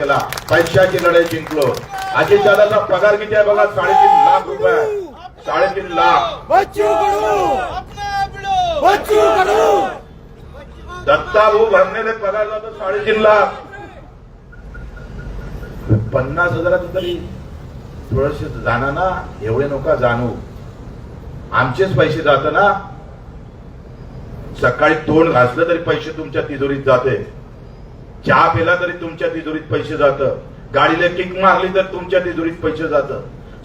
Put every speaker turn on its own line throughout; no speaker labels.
केला. पैशाची लढाई जिंकलो. अजित दादाचा पगार किती आहे बघा? साडेतीन लाख रुपये. साडेतीन लाख. दत्ता भाऊ भरलेले पगार जातो साडेतीन लाख. पन्नास हजाराचं तरी थोडस जाणं ना एवढे नका जाणू. आमचेच पैसे जात ना. सकाळी तोंड घासलं तरी पैसे तुमच्या तिजोरीत जाते. चहा पेला तरी तुमच्या तिजोरीत पैसे जातं. गाडीला किक मारली तर तुमच्या तिजोरीत पैसे जातं.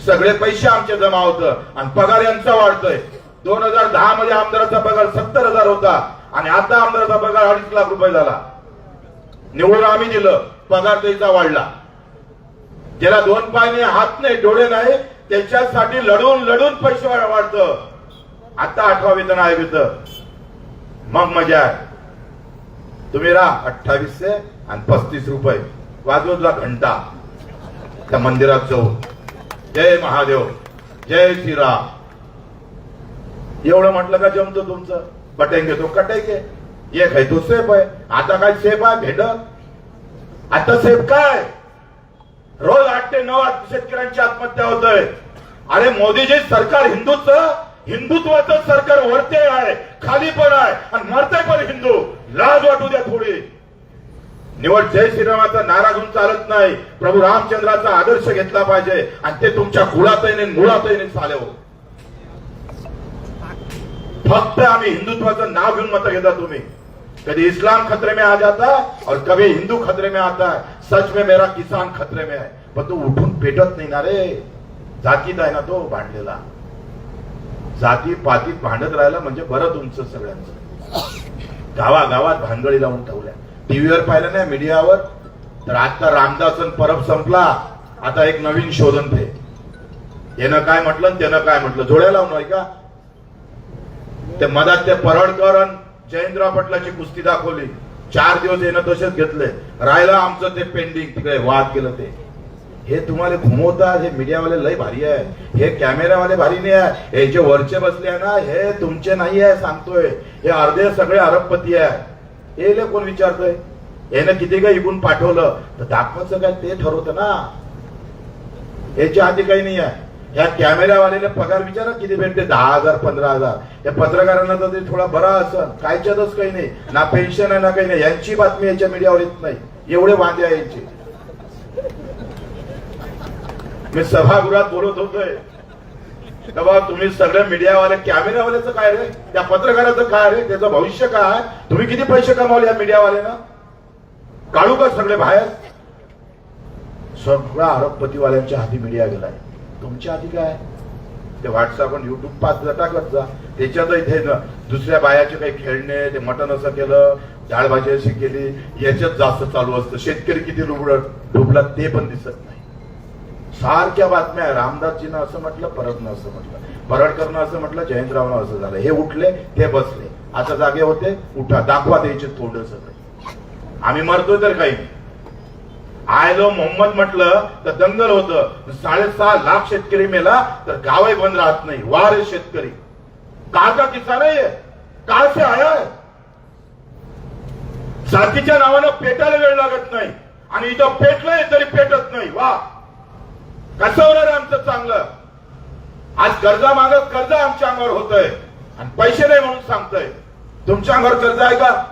सगळे पैसे आमचे जमा होत. आणि पगार यांचा वाढतोय. दोन हजार दहा मध्ये आमदाराचा पगार सत्तर हजार होता. आणि आता आमदाराचा पगार अडीच लाख रुपये झाला. निवडून आम्ही दिलं. पगार त्याचा वाढला. ज्याला दोन पाय नाही हात नाही डोळे नाही. त्याच्यासाठी लढून लढून पैसे वाढत वाढतं. आता आठवा वेतन आहे वेतन मग मजा आहे. तुम्ही राहा अठ्ठावीसशे आणि पस्तीस रुपये. वाजवतला घंटा. त्या मंदिरात जाऊन. जय महादेव जय श्रीराम. एवढं म्हटलं का जमतो तुमचं? बटेंगे तो कटेंगे एक आहे तो सेफ आहे. आता काय सेफ आहे भेट आता सेफ काय? रोज आठ ते नऊ शेतकऱ्यांची आत्महत्या होत आहे अरे मोदीजी सरकार हिंदूच हिंदुत्वाचं सरकार वरते आहे खाली पण आहे आणि मरते पण हिंदू. लाज वाटू द्या थोडी. निवड जय श्रीरामाचा नारा घेऊन चालत नाही. प्रभू रामचंद्राचा आदर्श घेतला पाहिजे. आणि ते तुमच्या कुळातही नाही मुळातही नाही चालेव फक्त आम्ही हिंदुत्वाचं नाव घेऊन मत घेता तुम्ही. कभी इस्लाम खतरे में आ जाता और कभी हिंदू खतरे में आता है. सच में मेरा किसान खतरे में है. पण तो उठून पेटत नाही ना रे. जातीत आहे ना तो भांडलेला. जाती पातीत भांडत राहिला म्हणजे बरं तुमचं सगळ्यांचं. गावागावात भानगडी लावून ठेवल्या. टीव्हीवर पाहिलं नाही मीडियावर. तर आता रामदासन परब संपला. आता एक नवीन शोधन ते यानं काय म्हटलं त्यानं काय म्हटलं? जोड्या लावून ऐका. का ते मधात ते परळकर आणि जयेंद्र पटलाची कुस्ती दाखवली. चार दिवस येणं तसेच घेतले. राहिलं आमचं ते पेंडिंग तिकडे वाद केलं ते. हे तुम्हाला घुमवतात हे मीडियावाले लय भारी आहे. हे कॅमेरावाले भारी नाही आहे. हे जे वरचे बसले आहे ना हे तुमचे नाही आहे सांगतोय. हे अर्धे सगळे अरबपती आहे. हे ले कोण विचारतोय? यानं किती काय इकून पाठवलं. तर दाखवायचं काय ते ठरवतं ना. याच्या आधी काही नाही आहे. या कॅमेरावाल्याला पगार विचारा किती भेटते? दहा हजार पंधरा हजार. या पत्रकारांना तर ते थोडा बरा असं कायच्यातच काही नाही. ना पेन्शन आहे ना काही नाही. यांची बातमी याच्या मीडियावर येत नाही. एवढे वांदे आहे यांचे. मी सभागृहात बोलत होतोय. बाबा तुम्ही सगळे मीडियावाले कॅमेरावाल्याचं काय रे? त्या पत्रकाराचं काय रे? त्याचं भविष्य काय? तुम्ही किती पैसे कमावले या मीडियावाल्यानं? काढू का सगळे बाहेर? सगळा आरोपपतीवाल्यांच्या हाती मीडिया गेलाय. तुमच्या हाती काय? ते व्हॉट्सअप आणि युट्यूब पाच टाकत जा. त्याच्यात इथे दुसऱ्या बायाचे काही खेळणे ते मटण असं केलं डाळभाजी अशी केली याच्यात जास्त चालू असतं. शेतकरी किती डुबड डुबला ते पण दिसत नाही. सारख्या बातम्या रामदासजीनं असं म्हटलं परतनं असं म्हटलं. परडकरनं असं म्हटलं जयंतरावनं असं झालं. हे उठले हे बसले. आता जागे होते उठा. दाखवा द्यायचे थोडस आम्ही मरतोय तर काही नाही. आयलो मोहम्मद म्हटलं तर दंगल होतं. साडेसहा लाख शेतकरी मेला तर गावही बंद राहत नाही. वार शेतकरी. का का किस्सा नाही आहे? साथीच्या से आया जातीच्या नावानं पेटायला वेळ लागत नाही. आणि इथं पेटलंय तरी पेटत नाही. वा कसं होणार आमचं चांगलं. आज कर्जा मागत कर्ज आमच्या अंगावर होतंय. आणि पैसे नाही म्हणून सांगतोय. तुमच्या अंगावर कर्ज आहे का?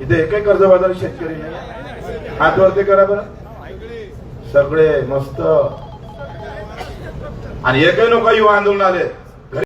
इथे एकही कर्ज बाजार शेतकरी नाही हात वरती करा बरं. सगळे मस्त. आणि एकही नको युवा आंदोलन आले